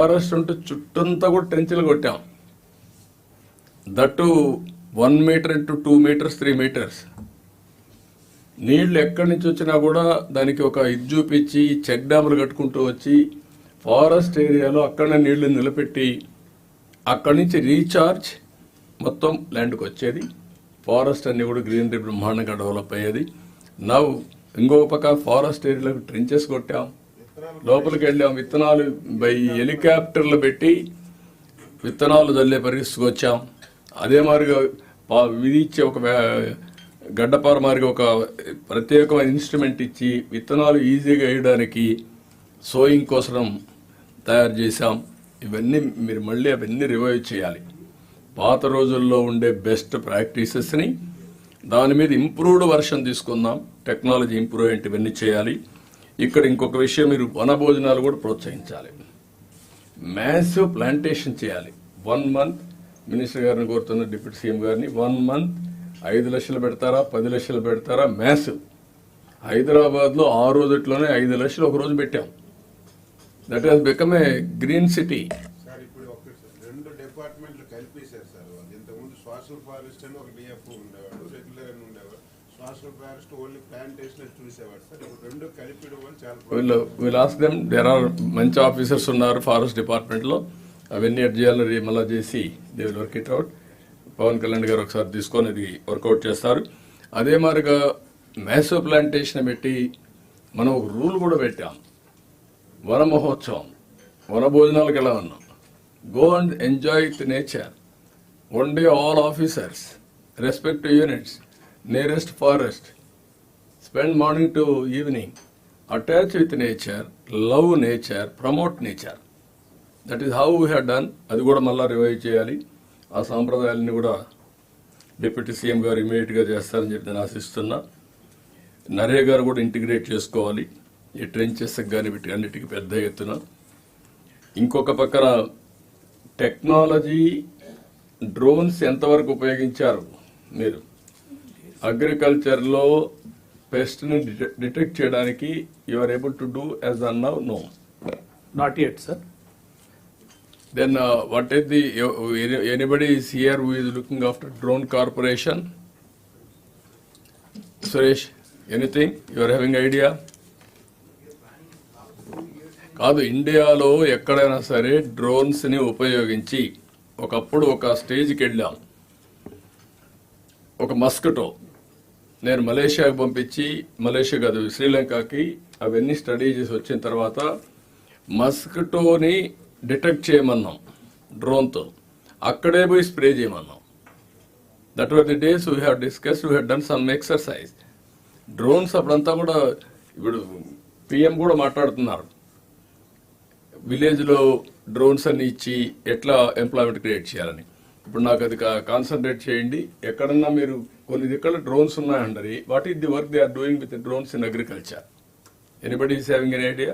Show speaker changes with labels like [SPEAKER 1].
[SPEAKER 1] Forest ఉంటే చుట్టంతా కూడా ట్రెంచ్లు కొట్టాం. That one meter into two meters three meters నీళ్ళు ఎక్కడి నుంచి వచ్చినా కూడా దానికి ఒక ఇది చూపించి చెక్ డ్యాములు కట్టుకుంటూ వచ్చి ఫారెస్ట్ ఏరియాలో అక్కడనే నీళ్ళు నిలబెట్టి అక్కడి నుంచి రీఛార్జ్ మొత్తం ల్యాండ్కి వచ్చేది. ఫారెస్ట్ అన్నీ కూడా గ్రీనరీ బ్రహ్మాండంగా డెవలప్ అయ్యేది. నవ్వు ఇంకో పక్క ఫారెస్ట్ ఏరియాలకు ట్రెంచెస్ కొట్టాం. లోపలికి వెళ్ళాం. విత్తనాలు బై హెలికాప్టర్లు పెట్టి విత్తనాలు చల్లే పరిస్థితికి వచ్చాం. అదే మాదిరిగా పా విధించే ఒక గడ్డపార మాదిరిగా ఒక ప్రత్యేకమైన ఇన్స్ట్రుమెంట్ ఇచ్చి విత్తనాలు ఈజీగా వేయడానికి సోయింగ్ కోసం తయారు చేశాం. ఇవన్నీ మీరు మళ్ళీ అవన్నీ రివైవ్ చేయాలి. పాత రోజుల్లో ఉండే బెస్ట్ ప్రాక్టీసెస్ని దాని మీద ఇంప్రూవ్డ్ వర్షన్ తీసుకుందాం. టెక్నాలజీ ఇంప్రూవ్ ఇవన్నీ చేయాలి. ఇక్కడ ఇంకొక విషయం మీరు వన భోజనాలు కూడా ప్రోత్సహించాలి. మ్యాసివ్ ప్లాంటేషన్ చేయాలి. వన్ మంత్ మినిస్టర్ గారిని కోరుతున్న డిప్యూటీ సీఎం గారిని వన్ మంత్ ఐదు లక్షలు పెడతారా పది లక్షలు పెడతారా? మ్యాసివ్ హైదరాబాద్లో ఆ రోజుట్లోనే ఐదు లక్షలు ఒక రోజు పెట్టాం. That has become a green city
[SPEAKER 2] రెండు డిపార్ట్మెంట్లు కలిపేశారు సార్ ఇంతకుముందు సోషల్ ఫారెస్ట్ అని ఒక డిఎఫ్ ఉండేవాడు రెగ్యులర్ అని ఉండేవాడు. సోషల్ చూసేవాడు సార్? రెండు వల్ల చాలా
[SPEAKER 1] వీళ్ళు వీళ్ళు ఆస్ దెమ్ దేర్ ఆర్ మంచి ఆఫీసర్స్ ఉన్నారు ఫారెస్ట్ డిపార్ట్మెంట్లో అవన్నీ ఎడ్ చేయాలని చేసి they will work it out Pawan Kalyan garu ఒకసారి తీసుకొని ఇది వర్కౌట్ చేస్తారు. అదే మాదిరిగా మ్యాసో ప్లాంటేషన్ పెట్టి మనం ఒక రూల్ కూడా పెట్టాం. వన మహోత్సవం వన భోజనాలకు ఎలా ఉన్నాం? Go and enjoy with nature one day all officers respect units nearest forest spend morning to evening. Attach with nature love nature promote nature. That is how we had done అది కూడా మళ్ళీ రివైవ్ చేయాలి. ఆ సాంప్రదాయాలని కూడా deputy CM గారు ఇమీడియట్గా చేస్తారని చెప్పి నేను ఆశిస్తున్నా. నరే గారు కూడా ఇంటిగ్రేట్ చేసుకోవాలి. ఈ ట్రెంచెస్ కానీ వీటి అన్నిటికీ పెద్ద ఎత్తున. ఇంకొక పక్కన టెక్నాలజీ డ్రోన్స్ ఎంతవరకు ఉపయోగించారు మీరు? అగ్రికల్చర్లో పెస్ట్ని డిటెక్ట్ చేయడానికి you are able to do as on now no
[SPEAKER 3] Not yet, sir.
[SPEAKER 1] Then what is the anybody is here who is looking after drone corporation Suresh anything you are having idea కాదు ఇండియాలో ఎక్కడైనా సరే డ్రోన్స్ని ఉపయోగించి ఒకప్పుడు ఒక స్టేజ్కి వెళ్ళాం. ఒక మస్కటో నేను మలేషియాకి పంపించి మలేషియా కాదు శ్రీలంకకి అవన్నీ స్టడీ చేసి వచ్చిన తర్వాత మస్కిటోని డిటెక్ట్ చేయమన్నాం డ్రోన్తో. అక్కడే పోయి spray చేయమన్నాం. That were the days we have discuss we have done some exercise drones అప్పుడంతా కూడా ఇప్పుడు పిఎం కూడా మాట్లాడుతున్నారు. విలేజ్లో డ్రోన్స్ అన్ని ఇచ్చి ఎట్లా ఎంప్లాయ్మెంట్ క్రియేట్ చేయాలని. ఇప్పుడు నాకు అది కాన్సన్ట్రేట్ చేయండి. ఎక్కడన్నా మీరు కొన్ని దిక్కల drones ఉన్నాయంటారు what is the work they are doing with drones in agriculture anybody is having an idea